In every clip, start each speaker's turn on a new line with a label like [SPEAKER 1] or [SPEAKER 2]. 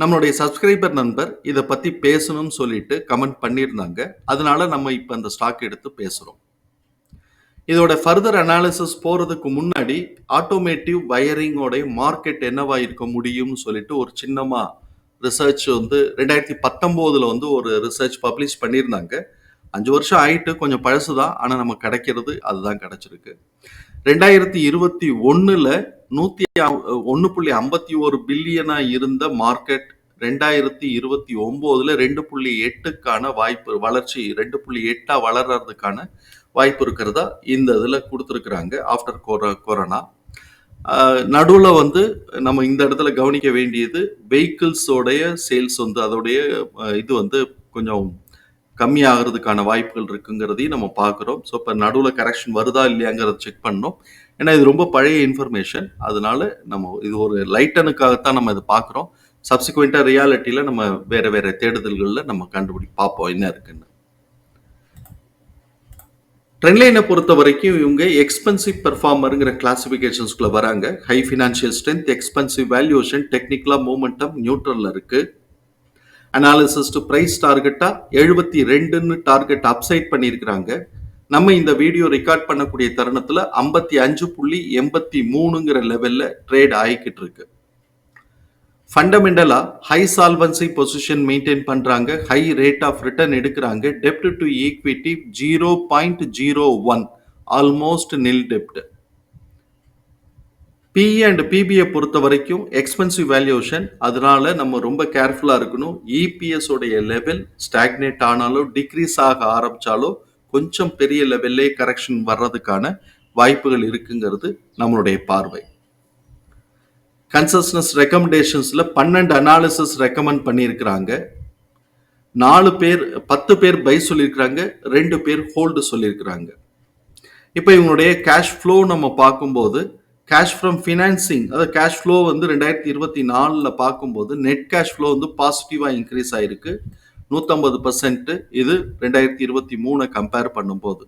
[SPEAKER 1] நம்மளுடைய சப்ஸ்கிரைபர் நண்பர் இதை பற்றி பேசணும்னு சொல்லிட்டு கமெண்ட் பண்ணியிருந்தாங்க. அதனால நம்ம இப்போ அந்த ஸ்டாக் எடுத்து பேசுகிறோம் இதோட ஃபர்தர் அனாலிசிஸ் போகிறதுக்கு முன்னாடி ஆட்டோமேட்டிவ் வயரிங்கோட மார்க்கெட் என்னவா இருக்க முடியும்னு சொல்லிட்டு ஒரு சின்னமாக ரிசர்ச் வந்து ரெண்டாயிரத்தி பத்தொம்போதில் வந்து ஒரு ரிசர்ச் பப்ளிஷ் பண்ணியிருந்தாங்க. அஞ்சு வருஷம் ஆயிட்டு கொஞ்சம் பழசு தான் ஆனால் நமக்கு கிடைக்கிறது அதுதான் கிடைச்சிருக்கு. ரெண்டாயிரத்தி இருபத்தி ஒன்றில் நூற்றி ஒன்று புள்ளி ஐம்பத்தி ஒரு பில்லியனாக இருந்த மார்க்கெட் ரெண்டாயிரத்தி இருபத்தி ஒம்போதில் ரெண்டு புள்ளி எட்டுக்கான வாய்ப்பு வளர்ச்சி ரெண்டு புள்ளி எட்டாக வளர்றதுக்கான வாய்ப்பு இருக்கிறதா இந்த இதில் கொடுத்துருக்குறாங்க ஆஃப்டர் கொரோ கொரோனா நடுவில் வந்து நம்ம இந்த இடத்துல கவனிக்க வேண்டியது வெஹிக்கிள்ஸோடைய சேல்ஸ் வந்து அதோடைய இது வந்து கொஞ்சம் கம்மியாகிறதுக்கான வாய்ப்புகள் இருக்குங்கிறதையும் நம்ம பார்க்குறோம். ஸோ இப்போ நடுவில் கரெக்ஷன் வருதா இல்லையாங்கிறத செக் பண்ணோம். ஏன்னா இது ரொம்ப பழைய இன்ஃபர்மேஷன் அதனால நம்ம இது ஒரு லைட்டனுக்காகத்தான் நம்ம இதை பார்க்குறோம். சப்சிக்வெண்ட்டாக ரியாலிட்டியில் நம்ம வேறு வேறு தேடுதல்களில் நம்ம கண்டுபிடி பார்ப்போம் என்ன இருக்குன்னு. ட்ரெண்ட்லைனை பொறுத்த வரைக்கும் இவங்க எக்ஸ்பென்சிவ் பெர்ஃபார்மருங்கிற கிளாசிஃபிகேஷன்ஸ்குள்ள வராங்க. High financial strength expensive valuation டெக்னிக்கலாக மூமெண்டம் நியூட்ரலில் இருக்குது அனாலிசிஸ் டு ப்ரைஸ் டார்கெட்டாக எழுபத்தி ரெண்டுன்னு டார்கெட் அப்சைட் பண்ணியிருக்கிறாங்க. நம்ம இந்த வீடியோ ரெக்கார்ட் பண்ணக்கூடிய தருணத்தில் ஐம்பத்தி அஞ்சு புள்ளி எண்பத்தி மூணுங்கிற லெவலில் ட்ரேட் ஆகிக்கிட்டு இருக்குது ஃபண்டமெண்டலாக ஹை சால்வன்சி பொசிஷன் மெயின்டைன் பண்ணுறாங்க ஹை ரேட் ஆஃப் ரிட்டர்ன் எடுக்கிறாங்க. டெப்ட் to equity zero point zero one almost நில் டெப்ட் பிஇ அண்ட் பிபிஐ பொறுத்த வரைக்கும் எக்ஸ்பென்சிவ் வேல்யூஷன் அதனால நம்ம ரொம்ப கேர்ஃபுல்லாக இருக்கணும். இபிஎஸ் உடைய லெவல் ஸ்டாக்னேட் ஆனாலோ டிக்ரீஸ் ஆக ஆரம்பித்தாலோ கொஞ்சம் பெரிய லெவல்லே கரெக்ஷன் வர்றதுக்கான வாய்ப்புகள் இருக்குங்கிறது நம்மளுடைய பார்வை. கன்சஸ்னஸ் ரெக்கமெண்டேஷன்ஸில் பன்னெண்டு அனாலிசிஸ் ரெக்கமெண்ட் பண்ணியிருக்கிறாங்க. நாலு பேர் பத்து பேர் பை சொல்லியிருக்கிறாங்க ரெண்டு பேர் ஹோல்டு சொல்லியிருக்கிறாங்க. இப்போ இவங்களுடைய கேஷ் ஃப்ளோ நம்ம பார்க்கும்போது கேஷ் ஃப்ரம் ஃபினான்சிங் அதாவது கேஷ் ஃப்ளோ வந்து ரெண்டாயிரத்தி இருபத்தி நாலில் பார்க்கும்போது நெட் கேஷ் ஃப்ளோ வந்து பாசிட்டிவாக இன்க்ரீஸ் ஆயிருக்கு. நூற்றம்பது பர்சன்ட்டு இது ரெண்டாயிரத்தி இருபத்தி மூணை கம்பேர் பண்ணும்போது.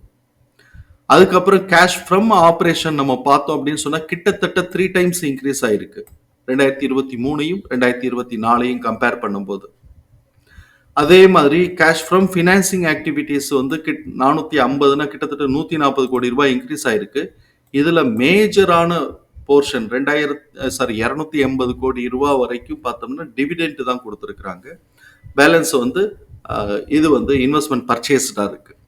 [SPEAKER 1] அதுக்கப்புறம் கேஷ் ஃப்ரம் ஆப்ரேஷன் நம்ம பார்த்தோம் அப்படின்னு சொன்னா கிட்டத்தட்ட த்ரீ டைம்ஸ் இன்க்ரீஸ் ஆயிருக்கு. ரெண்டாயிரத்தி இருபத்தி மூணையும் ரெண்டாயிரத்தி இருபத்தி நாலையும் கம்பேர் பண்ணும்போது. அதே மாதிரி கேஷ் ஃப்ரம் ஃபினான்சிங் ஆக்டிவிட்டீஸ் வந்து கிட் நானூற்றி ஐம்பதுனா கிட்டத்தட்ட நூற்றி நாற்பது கோடி ரூபாய் இன்க்ரீஸ் ஆயிருக்கு. இதில் மேஜரான போர்ஷன் ரெண்டாயிரத்து சாரி இரநூத்தி எண்பது கோடி ரூபா வரைக்கும் பார்த்தோம்னா டிவிடெண்ட் தான் கொடுத்துருக்குறாங்க. பேலன்ஸ் வந்து இது வந்து இன்வெஸ்ட்மெண்ட் பர்ச்சேஸ்டாக இருக்குது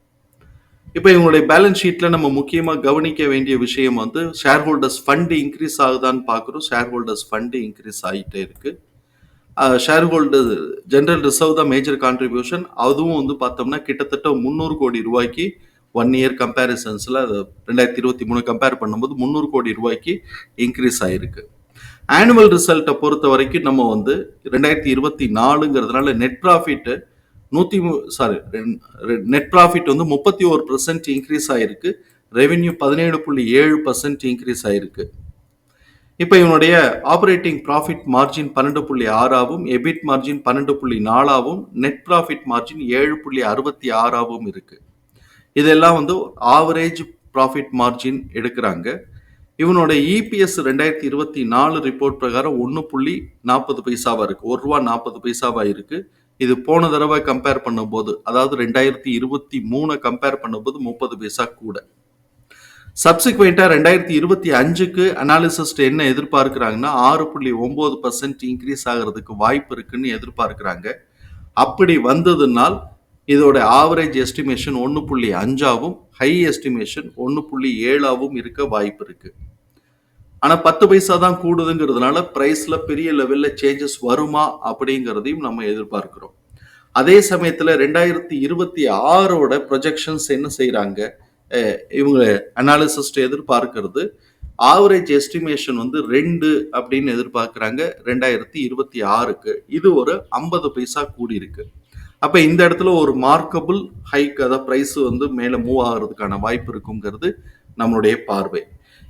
[SPEAKER 1] இப்போ இவங்களுடைய பேலன்ஸ் ஷீட்ல நம்ம முக்கியமாக கவனிக்க வேண்டிய விஷயம் வந்து ஷேர் ஹோல்டர்ஸ் ஃபண்டு இன்க்ரீஸ் ஆகுதான்னு பார்க்குறோம் ஷேர் ஹோல்டர்ஸ் ஃபண்டு இன்க்ரீஸ் ஆகிட்டே இருக்கு. ஷேர் ஹோல்டர் ஜென்ரல் ரிசர்வ் தான் மேஜர் கான்ட்ரிபியூஷன் அதுவும் வந்து பார்த்தோம்னா கிட்டத்தட்ட முந்நூறு கோடி ரூபாய்க்கு ஒன் இயர் கம்பேரிசன்ஸில் ரெண்டாயிரத்தி இருபத்தி மூணு கம்பேர் பண்ணும்போது முந்நூறு கோடி ரூபாய்க்கு இன்க்ரீஸ் ஆகிருக்கு ஆனுவல் ரிசல்ட்டை பொறுத்த வரைக்கும் நம்ம வந்து ரெண்டாயிரத்தி இருபத்தி நாலுங்கிறதுனால நெட் ப்ராஃபிட்டு நூற்றி சாரி நெட் ப்ராஃபிட் வந்து முப்பத்தி ஒரு பர்சன்ட் இன்க்ரீஸ் ஆகிருக்கு ரெவென்யூ பதினேழு புள்ளி ஏழு பர்சன்ட் இன்க்ரீஸ் ஆகிருக்கு இப்போ இவனுடைய ஆப்ரேட்டிங் ப்ராஃபிட் மார்ஜின் பன்னெண்டு புள்ளி ஆறாவும் எபிட் மார்ஜின் பன்னெண்டு புள்ளி நாலாவும் நெட் ப்ராஃபிட் மார்ஜின் ஏழு புள்ளி அறுபத்தி ஆறாவும் இருக்குது இதெல்லாம் வந்து ஆவரேஜ் ப்ராஃபிட் மார்ஜின் எடுக்கிறாங்க. இவனோட இபிஎஸ் ரெண்டாயிரத்தி இருபத்தி நாலு ரிப்போர்ட் பிரகாரம் ஒன்று புள்ளி நாற்பது பைசாவாக இருக்குது ஒரு ரூபா நாற்பது பைசாவாக இருக்குது இது போன தடவை கம்பேர் பண்ணும்போது அதாவது ரெண்டாயிரத்தி இருபத்தி மூணை கம்பேர் பண்ணும்போது முப்பது பைசா கூட. சப்சிக்வெண்ட்டாக ரெண்டாயிரத்தி இருபத்தி அஞ்சுக்கு அனாலிசிஸ்ட் என்ன எதிர்பார்க்குறாங்கன்னா ஆறு புள்ளி ஒம்பது பர்சன்ட் இன்க்ரீஸ் ஆகிறதுக்கு வாய்ப்பு இருக்குன்னு எதிர்பார்க்குறாங்க. அப்படி வந்ததுனால் இதோட ஆவரேஜ் எஸ்டிமேஷன் ஒன்று புள்ளி அஞ்சாவும் ஹை எஸ்டிமேஷன் ஒன்று புள்ளி ஏழாவும் இருக்க வாய்ப்பு இருக்குது ஆனால் பத்து பைசா தான் கூடுதுங்கிறதுனால ப்ரைஸில் பெரிய லெவலில் சேஞ்சஸ் வருமா அப்படிங்கிறதையும் நம்ம எதிர்பார்க்கிறோம். அதே சமயத்தில் ரெண்டாயிரத்தி இருபத்தி ஆறோட ப்ரொஜெக்ஷன்ஸ் என்ன செய்கிறாங்க இவங்க அனாலிசிஸ்ட் எதிர்பார்க்கறது. ஆவரேஜ் எஸ்டிமேஷன் வந்து ரெண்டு அப்படின்னு எதிர்பார்க்குறாங்க ரெண்டாயிரத்தி இருபத்தி ஆறுக்கு. இது ஒரு ஐம்பது பைசா கூடி இருக்கு அப்போ இந்த இடத்துல ஒரு மார்க்கபிள் ஹைக் அதாவது ப்ரைஸ் வந்து மேலே மூவ் ஆகிறதுக்கான வாய்ப்பு இருக்குங்கிறது நம்மளுடைய பார்வை.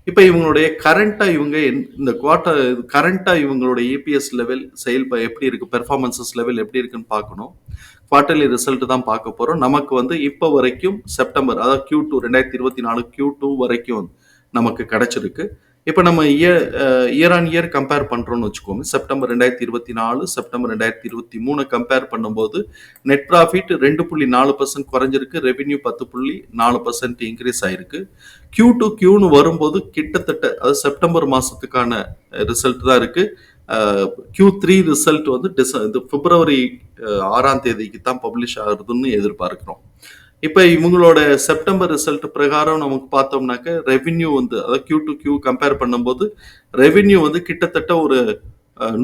[SPEAKER 1] இப்போ இவங்களுடைய கரண்ட்டாக இவங்க இந்த குவார்ட்டர் கரண்ட்டாக இவங்களுடைய இபிஎஸ் லெவல் செயல் எப்படி இருக்குது பெர்ஃபார்மன்சஸ் லெவல் எப்படி இருக்குன்னு பார்க்கணும். குவார்ட்டர்லி ரிசல்ட் தான் பார்க்க போகிறோம் நமக்கு வந்து இப்போ வரைக்கும் செப்டம்பர் அதாவது கியூ டூ ரெண்டாயிரத்தி இருபத்தி நாலு கியூ டூ வரைக்கும் நமக்கு கிடச்சிருக்கு. இப்போ நம்ம year year on year compare பண்ணுறோம்னு வச்சுக்கோங்க செப்டம்பர் ரெண்டாயிரத்தி இருபத்தி நாலு செப்டம்பர் ரெண்டாயிரத்தி இருபத்தி மூணு கம்பேர் பண்ணும்போது நெட் ப்ராஃபிட் ரெண்டு புள்ளி நாலு பர்சன்ட் குறைஞ்சிருக்கு ரெவென்யூ பத்து புள்ளி நாலு பர்சன்ட் இன்க்ரீஸ் ஆயிருக்கு. கியூ டு கியூன்னு வரும்போது கிட்டத்தட்ட அது செப்டம்பர் மாதத்துக்கான ரிசல்ட் தான் இருக்குது கியூ த்ரீ ரிசல்ட் வந்து டிச இது பிப்ரவரி ஆறாம் தேதிக்கு தான் பப்ளிஷ் ஆகுதுன்னு எதிர்பார்க்கிறோம். இப்போ இவங்களோட செப்டம்பர் ரிசல்ட் பிரகாரம் நமக்கு பார்த்தோம்னாக்க ரெவின்யூ வந்து அதாவது கியூ டு கியூ கம்பேர் பண்ணும்போது ரெவின்யூ வந்து கிட்டத்தட்ட ஒரு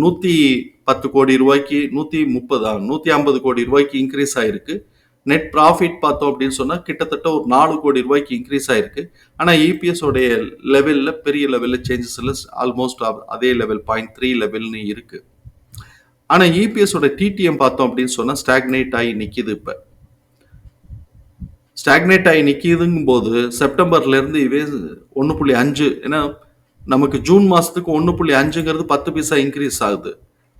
[SPEAKER 1] நூற்றி பத்து கோடி ரூபாய்க்கு நூற்றி முப்பதா நூற்றி ஐம்பது கோடி ரூபாய்க்கு இன்க்ரீஸ் ஆயிருக்கு. நெட் ப்ராஃபிட் பார்த்தோம் அப்படின்னு சொன்னால் கிட்டத்தட்ட ஒரு நாலு கோடி ரூபாய்க்கு இன்க்ரீஸ் ஆயிருக்கு. ஆனால் இபிஎஸோடைய லெவலில் பெரிய லெவலில் சேஞ்சஸ் இல்லை. ஆல்மோஸ்ட் அதே லெவல் பாயிண்ட் த்ரீ லெவல்னு இருக்குது ஆனால் இபிஎஸோட டிடிஎம் பார்த்தோம் அப்படின்னு சொன்னால் ஸ்டாக்னேட் ஆகி நிற்கிது இப்போ. ஸ்டாக்னேட் ஆகி நிற்கிதுங்கும் போது செப்டம்பர்லேருந்து இவே ஒன்று புள்ளி அஞ்சு ஏன்னா நமக்கு ஜூன் மாதத்துக்கு ஒன்று புள்ளி அஞ்சுங்கிறது பத்து பைசா இன்க்ரீஸ் ஆகுது.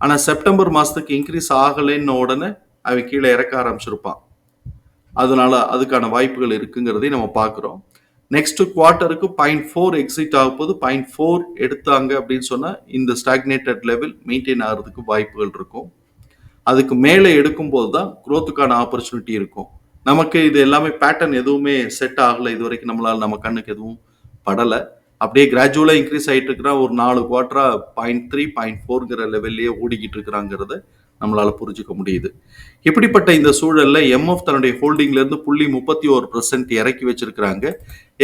[SPEAKER 1] ஆனால் செப்டம்பர் மாதத்துக்கு இன்க்ரீஸ் ஆகலைன்ன உடனே அவன் கீழே இறக்க ஆரம்பிச்சிருப்பான். அதனால அதுக்கான வாய்ப்புகள் இருக்குங்கிறதையும் நம்ம பார்க்குறோம். நெக்ஸ்ட் குவார்ட்டருக்கு பாயிண்ட் ஃபோர் எக்ஸிட் ஆக போது பாயிண்ட் ஃபோர் எடுத்தாங்க அப்படின்னு சொன்னால் இந்த ஸ்டாக்னேட்டட் லெவல் மெயின்டைன் ஆகிறதுக்கு வாய்ப்புகள் இருக்கும். அதுக்கு மேலே எடுக்கும்போது தான் குரோத்துக்கான ஆப்பர்ச்சுனிட்டி இருக்கும். நமக்கு இது எல்லாமே பேட்டர்ன் எதுவுமே செட் ஆகலை. இது வரைக்கும் நம்மளால் நம்ம கண்ணுக்கு எதுவும் படலை. அப்படியே கிராஜுவலாக இன்க்ரீஸ் ஆகிட்டு இருக்கிறா ஒரு நாலு குவார்ட்டரா பாயிண்ட் த்ரீ பாயிண்ட் ஃபோர்ங்கிற லெவல்லையே ஓடிக்கிட்டு இருக்கிறாங்கிறத நம்மளால் புரிஞ்சுக்க முடியுது. இப்படிப்பட்ட இந்த சூழலில் எம்எஃப் தன்னுடைய ஹோல்டிங்லேருந்து புள்ளி முப்பத்தி ஒரு பர்சன்ட் இறக்கி வச்சிருக்கிறாங்க.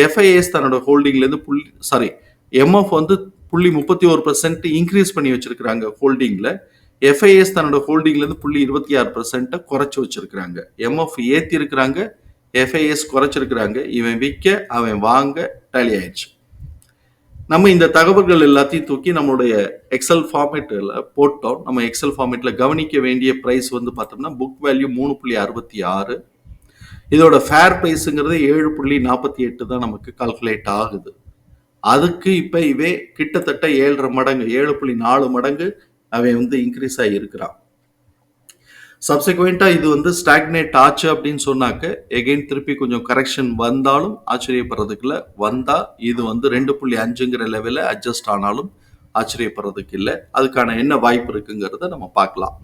[SPEAKER 1] எஃப்ஐஎஸ் தன்னோட ஹோல்டிங்லேருந்து புள்ளி சாரி எம்எஃப் வந்து புள்ளி முப்பத்தி ஒரு பர்சன்ட் இன்க்ரீஸ் பண்ணி வச்சிருக்கிறாங்க ஹோல்டிங்கில் எஃப்ஐஎஸ் தன்னோட ஹோல்டிங்ல இருந்து புள்ளி இருபத்தி ஆறு பர்சன்ட்டை குறைச்சி வச்சிருக்கிறாங்க. எம்எஃப் ஏத்தி இருக்கிறாங்க எஃப்ஐஎஸ் குறைச்சிருக்கிறாங்க. இவன் விற்க அவன் வாங்க டேலி ஆயிடுச்சு. நம்ம இந்த தகவல்கள் எல்லாத்தையும் தூக்கி நம்மளுடைய எக்ஸல் ஃபார்மேட்டில் போட்டோம். நம்ம எக்ஸல் ஃபார்மேட்டில் கவனிக்க வேண்டிய ப்ரைஸ் வந்து பார்த்தோம்னா புக் வேல்யூ மூணு புள்ளி அறுபத்தி ஆறு. இதோட ஃபேர் ப்ரைஸுங்கிறது ஏழு புள்ளி நாற்பத்தி எட்டு தான் நமக்கு கால்குலேட் ஆகுது. அதுக்கு இப்போ இவே கிட்டத்தட்ட ஏழரை மடங்கு ஏழு புள்ளி நாலு மடங்கு அவன் வந்து இன்க்ரீஸ் ஆகி இருக்கிறான். சப்சிக்வெண்ட்டாக இது வந்து ஸ்டாக்னேட் ஆச்சு அப்படின்னு சொன்னாக்க எகெயின் திருப்பி கொஞ்சம் கரெக்ஷன் வந்தாலும் ஆச்சரியப்படுறதுக்குள்ள வந்தா இது வந்து ரெண்டு புள்ளி அஞ்சுங்கிற லெவலில் அட்ஜஸ்ட் ஆனாலும் ஆச்சரியப்படுறதுக்கு இல்லை. அதுக்கான என்ன வாய்ப்பு இருக்குங்கிறத நம்ம பார்க்கலாம்.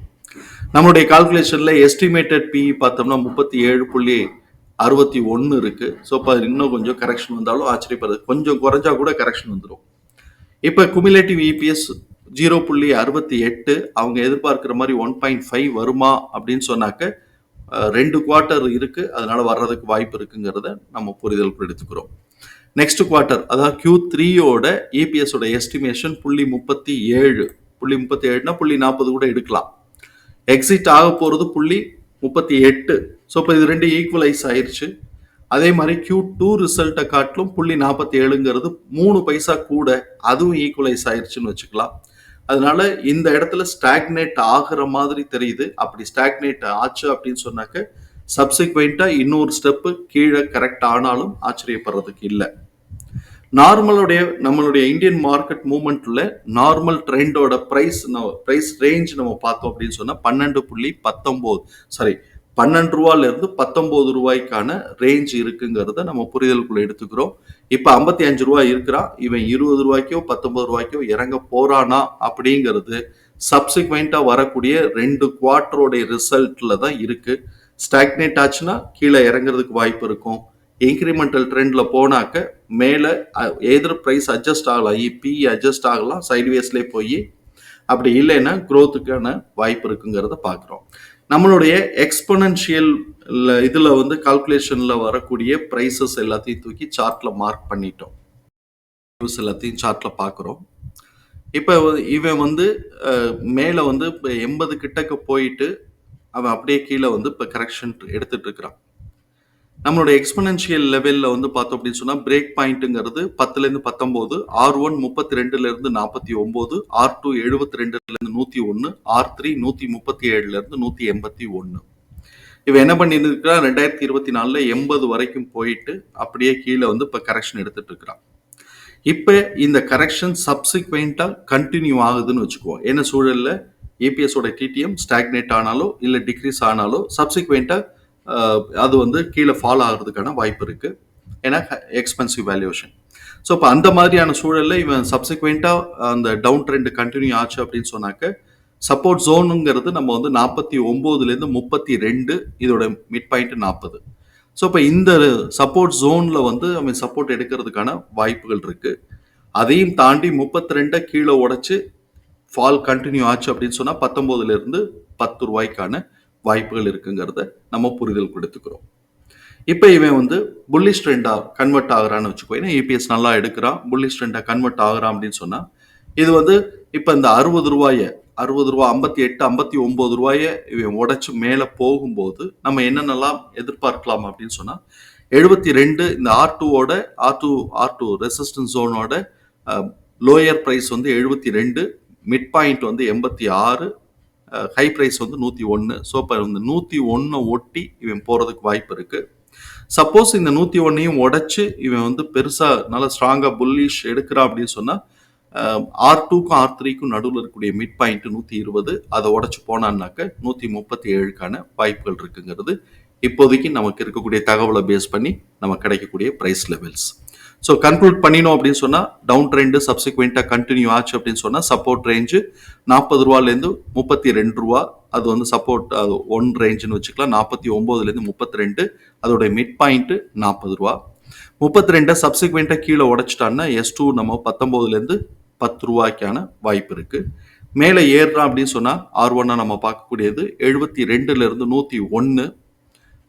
[SPEAKER 1] நம்மளுடைய கால்குலேஷனில் எஸ்டிமேட்டட் பிஇ பார்த்தோம்னா முப்பத்தி ஏழு புள்ளி அறுபத்தி ஒன்று இருக்கு. ஸோ இப்போ இன்னும் கொஞ்சம் கரெக்ஷன் வந்தாலும் ஆச்சரியப்படுறது கொஞ்சம் குறைஞ்சா கூட கரெக்ஷன் வந்துடும் இப்போ குமிலேட்டிவ் இபிஎஸ் ஜீரோ புள்ளி அறுபத்தி எட்டு அவங்க எதிர்பார்க்குற மாதிரி ஒன் பாயிண்ட் ஃபைவ் வருமா அப்படின்னு சொன்னாக்க ரெண்டு குவார்ட்டர் இருக்குது அதனால் வர்றதுக்கு வாய்ப்பு இருக்குங்கிறத நம்ம புரிதல் எடுத்துக்கிறோம். நெக்ஸ்ட் குவார்ட்டர் அதாவது கியூ த்ரீயோட இபிஎஸ் எஸ்டிமேஷன் புள்ளி முப்பத்தி ஏழு. புள்ளி முப்பத்தி ஏழுனா புள்ளி நாற்பது கூட எடுக்கலாம். எக்ஸிட் ஆக போகிறது புள்ளி முப்பத்தி எட்டு. ஸோ இப்போ இது ரெண்டு ஈக்குவலைஸ் ஆயிடுச்சு அதே மாதிரி கியூ டூ ரிசல்ட்டை காட்டிலும் புள்ளி நாற்பத்தி ஏழுங்கிறது மூணு பைசா கூட அதுவும் ஈக்குவலைஸ் ஆயிடுச்சுன்னு வச்சுக்கலாம். அதனால இந்த இடத்துல ஸ்டாக்னேட் ஆகிற மாதிரி தெரியுது. அப்படி ஸ்டாக்னேட் ஆச்சு அப்படின்னு சொன்னாக்க சப்சிக்வெண்ட்டா இன்னொரு ஸ்டெப்பு கீழே கரெக்ட் ஆனாலும் ஆச்சரியப்படுறதுக்கு இல்லை. நார்மலுடைய நம்மளுடைய இந்தியன் மார்க்கெட் மூமெண்ட்ல நார்மல் ட்ரெண்டோட பிரைஸ் பிரைஸ் ரேஞ்ச் நம்ம பார்த்தோம் அப்படின்னு சொன்னா பன்னெண்டு புள்ளி பத்தொன்பது சாரி பன்னெண்டு ரூபாயிலிருந்து பத்தொம்போது ரூபாய்க்கான ரேஞ்ச் இருக்குங்கிறத நம்ம புரிதலுக்குள்ள எடுத்துக்கிறோம். இப்போ ஐம்பத்தி அஞ்சு ரூபாய் இருக்கிறான். இவன் இருபது ரூபாய்க்கோ பத்தொன்பது ரூபாய்க்கோ இறங்க போறானா அப்படிங்கிறது சப்சிக்வெண்ட்டாக வரக்கூடிய ரெண்டு குவார்டருடைய ரிசல்ட்ல தான் இருக்கு. ஸ்டாக்னேட் ஆச்சுன்னா கீழே இறங்குறதுக்கு வாய்ப்பு இருக்கும். இன்க்ரிமெண்டல் ட்ரெண்ட்ல போனாக்க மேலே எதிர் ப்ரைஸ் அட்ஜஸ்ட் ஆகலாம். இபி அட்ஜஸ்ட் ஆகலாம் சைட்வேஸ்லேயே போய் அப்படி இல்லைன்னா குரோத்துக்கான வாய்ப்பு இருக்குங்கிறத பார்க்குறோம். நம்மளுடைய எக்ஸ்பனன்ஷியல் இதில் வந்து கால்குலேஷனில் வரக்கூடிய ப்ரைஸஸ் எல்லாத்தையும் தூக்கி சார்ட்டில் மார்க் பண்ணிட்டோம். நியூஸ் எல்லாத்தையும் சார்ட்டில் பார்க்குறோம். இப்போ இவன் வந்து மேலே வந்து இப்போ எண்பது கிட்டக்க போயிட்டு அவன் அப்படியே கீழே வந்து இப்போ கரெக்ஷன் எடுத்துட்டு இருக்கிறான். நம்மளோட எக்ஸ்பனன்ஷியல் லெவலில் வந்து பார்த்தோம் அப்படின்னு சொன்னால் பிரேக் பாயிண்ட்டுங்கிறது பத்துலேருந்து பத்தொம்போது ஆர் ஒன் முப்பத்தி ரெண்டுலேருந்து நாற்பத்தி ஒம்பது ஆர் டூ எழுபத்தி ரெண்டுலேருந்து நூற்றி ஒன்று ஆர் த்ரீ நூற்றி முப்பத்தி ஏழுலேருந்து நூற்றி எண்பத்தி ஒன்று இவன் என்ன பண்ணியிருக்கிறா ரெண்டாயிரத்தி இருபத்தி நாலில் எண்பது வரைக்கும் போயிட்டு அப்படியே கீழே வந்து இப்போ கரெக்ஷன் எடுத்துட்டு இருக்கிறான் இப்போ இந்த கரெக்ஷன் சப்சிக்வெண்ட்டாக கண்டினியூ ஆகுதுன்னு வச்சுக்குவோம். என்ன சூழலில்? ஏபிஎஸோட டிடிஎம் ஸ்டாக்னேட் ஆனாலோ இல்லை டிக்ரீஸ் ஆனாலோ சப்சிக்வெண்ட்டாக அது வந்து கீழே ஃபாலோ ஆகிறதுக்கான வாய்ப்பு இருக்குது ஏன்னா எக்ஸ்பென்சிவ் வேல்யூஷன் ஸோ இப்போ அந்த மாதிரியான சூழல்ல இவன் சப்சிக்வெண்ட்டாக அந்த டவுன் ட்ரெண்ட் கண்டினியூ ஆச்சு அப்படின்னு சொன்னாக்க சப்போர்ட் ஜோனுங்கிறது நம்ம வந்து நாற்பத்தி ஒம்போதுலேருந்து முப்பத்தி ரெண்டு இதோட மிட் பாயிண்ட் நாற்பது ஸோ இப்போ இந்த சப்போர்ட் ஜோனில் வந்து அவன் சப்போர்ட் எடுக்கிறதுக்கான வாய்ப்புகள் இருக்குது அதையும் தாண்டி முப்பத்தி ரெண்டை கீழே உடச்சி ஃபால் கண்டினியூ ஆச்சு அப்படின்னு சொன்னால் பத்தொம்போதுலேருந்து பத்து ரூபாய்க்கான வாய்ப்புகள் இருக்குங்கிறத நம்ம புரிதல் கொடுத்துக்கிறோம். இப்போ இவன் வந்து புல்லிஷ் ட்ரெண்டாக கன்வெர்ட் ஆகுறான்னு வச்சுக்கோ ஏன்னா ஏபிஎஸ் நல்லா எடுக்கிறான் புல்லிஷ் ட்ரெண்டாக கன்வெர்ட் ஆகுறான் அப்படின்னு சொன்னால் இது வந்து இப்போ இந்த அறுபது ரூபாயை அறுபது ரூபா ஐம்பத்தி எட்டு ஐம்பத்தி ஒம்பது ரூபாயை இவன் உடச்சி மேலே போகும்போது நம்ம என்னென்னலாம் எதிர்பார்க்கலாம் அப்படின்னு சொன்னால் எழுபத்தி ரெண்டு இந்த ஆர் டூவோட R two R two resistance ஜோனோட lower price வந்து எழுபத்தி ரெண்டு மிட் பாயிண்ட் வந்து எண்பத்தி ஆறு ஹை ப்ரைஸ் வந்து நூற்றி ஒன்று ஸோ இப்போ இந்த நூற்றி ஒன்றை ஒட்டி இவன் போகிறதுக்கு வாய்ப்பு இருக்குது சப்போஸ் இந்த நூற்றி ஒன்றையும் உடச்சி இவன் வந்து பெருசாக நல்லா ஸ்ட்ராங்காக புல்லிஷ் எடுக்கிறான் அப்படின்னு சொன்னால் ஆர் டூக்கும் ஆர் த்ரீக்கும் நடுவில் இருக்கக்கூடிய மிட் பாயிண்ட் நூற்றி இருபது அதை உடச்சி போனான்னாக்க நூற்றி முப்பத்தி ஏழுக்கான வாய்ப்புகள் இருக்குங்கிறது இப்போதைக்கு நமக்கு இருக்கக்கூடிய தகவலை பேஸ் பண்ணி நமக்கு கிடைக்கக்கூடிய ப்ரைஸ் லெவல்ஸ் ஸோ கன்க்ளூட் பண்ணினோம் அப்படின்னு சொன்னால் டவுன் ட்ரெண்டு சப்சிக்வெண்ட்டாக கண்டினியூ ஆச்சு அப்படின்னு சொன்னால் சப்போர்ட் ரேஞ்சு நாற்பது ரூபாலேருந்து முப்பத்தி ரெண்டு ரூபா. அது வந்து சப்போர்ட் ஒன் ரேஞ்சுன்னு வச்சுக்கலாம். நாற்பத்தி ஒம்போதுலேருந்து முப்பத்தி ரெண்டு. அதோடைய மிட் பாயிண்ட்டு நாற்பது ரூபா. முப்பத்தி ரெண்டை சப்சிக்வெண்ட்டாக கீழே உடைச்சிட்டான்னா எஸ் டூ நம்ம பத்தொம்போதுலேருந்து பத்து ரூபாய்க்கான வாய்ப்பு இருக்குது மேலே ஏறுறான் அப்படின்னு சொன்னால் ஆர் ஒன்னாக நம்ம பார்க்கக்கூடியது எழுபத்தி ரெண்டுலேருந்து நூற்றி ஒன்று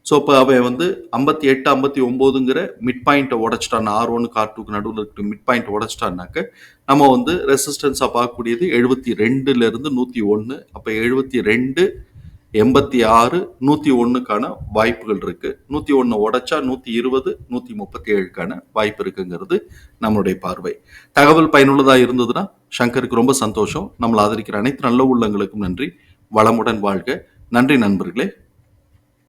[SPEAKER 1] ஸோ இப்போ அவன் வந்து ஐம்பத்தி எட்டு ஐம்பத்தி ஒம்போதுங்கிற மிட் பாயிண்ட்டை உடச்சிட்டான் ஆர் ஒனுக்கு ஆர் டூக்கு நடுவில் இருக்க மிட் பாயிண்ட் உடச்சிட்டான்னாக்க நம்ம வந்து ரெசிஸ்டன்ஸாக பார்க்கக்கூடியது எழுபத்தி ரெண்டுலேருந்து நூற்றி ஒன்று அப்போ எழுபத்தி ரெண்டு எண்பத்தி ஆறு நூற்றி ஒன்றுக்கான வாய்ப்புகள் இருக்குது நூற்றி ஒன்று உடைச்சா நூற்றி இருபது நூற்றி முப்பத்தி ஏழுக்கான வாய்ப்பு இருக்குங்கிறது நம்மளுடைய பார்வை. தகவல் பயனுள்ளதாக இருந்ததுன்னா சங்கருக்கு ரொம்ப சந்தோஷம். நம்மளை ஆதரிக்கிற அனைத்து நல்ல உள்ளங்களுக்கும் நன்றி. வளமுடன் வாழ்க. நன்றி நண்பர்களே.